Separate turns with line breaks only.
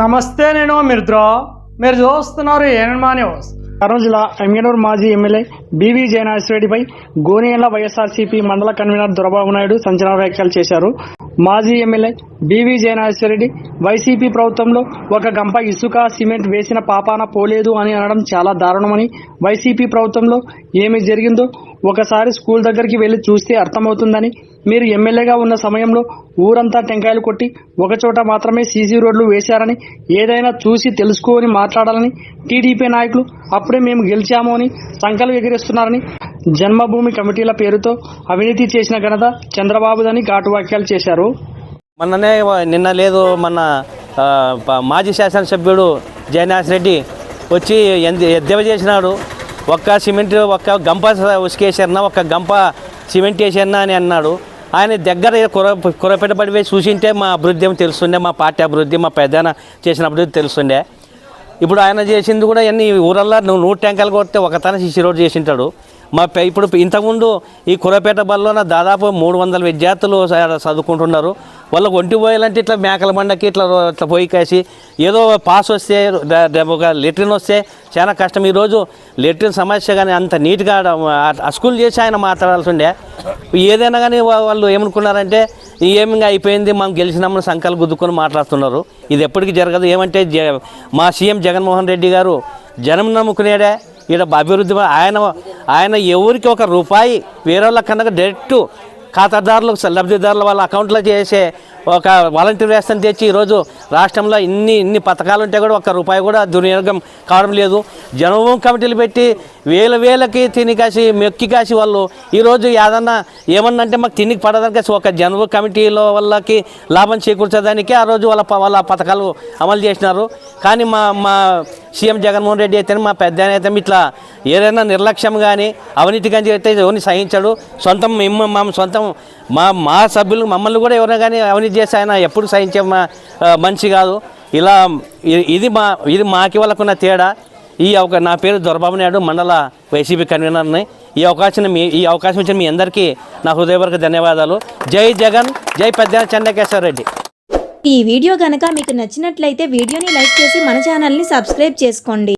నమస్తే నేను మిత్రో మీరు చూస్తున్నారు ఏనమా న్యూస్ కర్నూలు జిల్లా ఎమ్మెనూరు మాజీ ఎమ్మెల్యే బీవీ జయనాథరెడ్డిపై గోనియల్ల వైఎస్ఆర్సీపీ మండల కన్వీనర్ దొరబాబు నాయుడు సంచలన వ్యాఖ్యలు చేశారు. మాజీ ఎమ్మెల్యే బీవీ జయనాథరెడ్డి వైసీపీ ప్రభుత్వంలో ఒక గంప ఇసుక సిమెంట్ వేసిన పాపాన పోలేదు అని అనడం చాలా దారుణమని వైసీపీ ప్రభుత్వంలో ఏమి జరిగిందో ఒకసారి స్కూల్ దగ్గరికి వెళ్ళి చూస్తే అర్థమవుతుందని మీరు ఎమ్మెల్యేగా ఉన్న సమయంలో ఊరంతా టెంకాయలు కొట్టి ఒకచోట మాత్రమే సీసీ రోడ్లు వేశారని ఏదైనా చూసి తెలుసుకోని మాట్లాడాలని టీడీపీ నాయకులు అప్పుడే మేము గెలిచాము అని సంకలు ఎగిరేస్తున్నారని జన్మభూమి కమిటీల పేరుతో అవినీతి చేసిన ఘనత చంద్రబాబుదని ఘాటు వ్యాఖ్యలు చేశారు.
మొన్ననే నిన్న లేదు మన మాజీ శాసనసభ్యుడు జయనాథ్ రెడ్డి వచ్చి ఎద్దెవ చేసినాడు. ఒక్క సిమెంట్ ఒక్క గంప ఉసుకేసారన్నా ఒక్క గంప సిమెంట్ వేసారన్నా అని అన్నాడు. ఆయన దగ్గర కుర కురపెట్టబడి చూసింటే మా అభివృద్ధి తెలుస్తుండే మా పార్టీ అభివృద్ధి మా పెద్దన చేసిన అభివృద్ధి తెలుస్తుండే. ఇప్పుడు ఆయన చేసింది కూడా అన్ని ఊరల్లో నువ్వు నూరు ట్యాంకర్లు కొడితే ఒకతన సిసి రోడ్ చేసింటాడు. మా ఇప్పుడు ఇంతకుముందు ఈ కురపేట బల్లోన దాదాపు మూడు వందల విద్యార్థులు చదువుకుంటున్నారు. వాళ్ళకి ఒంటి పోయాలంటే ఇట్లా మేకల బండకి ఇట్లా ఇట్లా పోయి కాసి ఏదో పాస్ వస్తే ఒక లెట్రిన్ వస్తే చాలా కష్టం. ఈరోజు లెట్రిన్ సమస్య కానీ అంత నీట్గా అస్కూల్ చేసి ఆయన మాట్లాడాల్సి ఉండే ఏదైనా కానీ వాళ్ళు ఏమనుకున్నారంటే ఏమిగా అయిపోయింది మనం గెలిచినామని సంకలు గుద్దుకొని మాట్లాడుతున్నారు. ఇది ఎప్పటికీ జరగదు. ఏమంటే మా సీఎం జగన్మోహన్ రెడ్డి గారు జనం నమ్ముకునేడే ఈడ అభివృద్ధి ఆయన ఆయన ఎవరికి ఒక రూపాయి వేరే వాళ్ళ కన్నా డైరెక్ట్ ఖాతాదారులకు లబ్ధిదారుల వాళ్ళ అకౌంట్లో చేసే ఒక వాలంటీర్ వ్యవస్థను తెచ్చి ఈరోజు రాష్ట్రంలో ఇన్ని ఇన్ని పథకాలు ఉంటే కూడా ఒక్క రూపాయి కూడా దుర్వినియోగం కావడం లేదు. జనభూమి కమిటీలు పెట్టి వేల వేలకి తిని కాసి మెక్కి కాసి వాళ్ళు ఈరోజు ఏదన్నా ఏమన్నా అంటే మాకు తినికి పడదని కాసి ఒక జనభూమి కమిటీలో వాళ్ళకి లాభం చేకూర్చడానికి ఆ రోజు వాళ్ళ ప- వాళ్ళ పథకాలు అమలు చేసినారు. కానీ మా మా సీఎం జగన్మోహన్ రెడ్డి అయితే మా పెద్ద అయితే ఇట్లా ఏదైనా నిర్లక్ష్యం కానీ అవినీతి కానీ అయితే ఎవరిని సహించాడు. సొంతం మేము మా సొంతం మా మా సభ్యులు మమ్మల్ని కూడా ఎవరైనా కానీ అవినీతి చేస్తే ఆయన ఎప్పుడు సహించే మంచి కాదు. ఇలా ఇది మా ఇది మాకి వాళ్ళకున్న తేడా. ఈ అవకా నా పేరు దొరబాబు నాయుడు మండల వైసీపీ కన్వీనర్ని. ఈ అవకాశం మీ ఈ అవకాశం ఇచ్చిన మీ అందరికీ నా హృదయపూర్వక ధన్యవాదాలు. జై జగన్ జై పెద్ద చెన్నకేశ్వర రెడ్డి.
ఈ వీడియో కనుక మీకు నచ్చినట్లయితే వీడియోని లైక్ చేసి మన ఛానల్ని సబ్స్క్రైబ్ చేసుకోండి.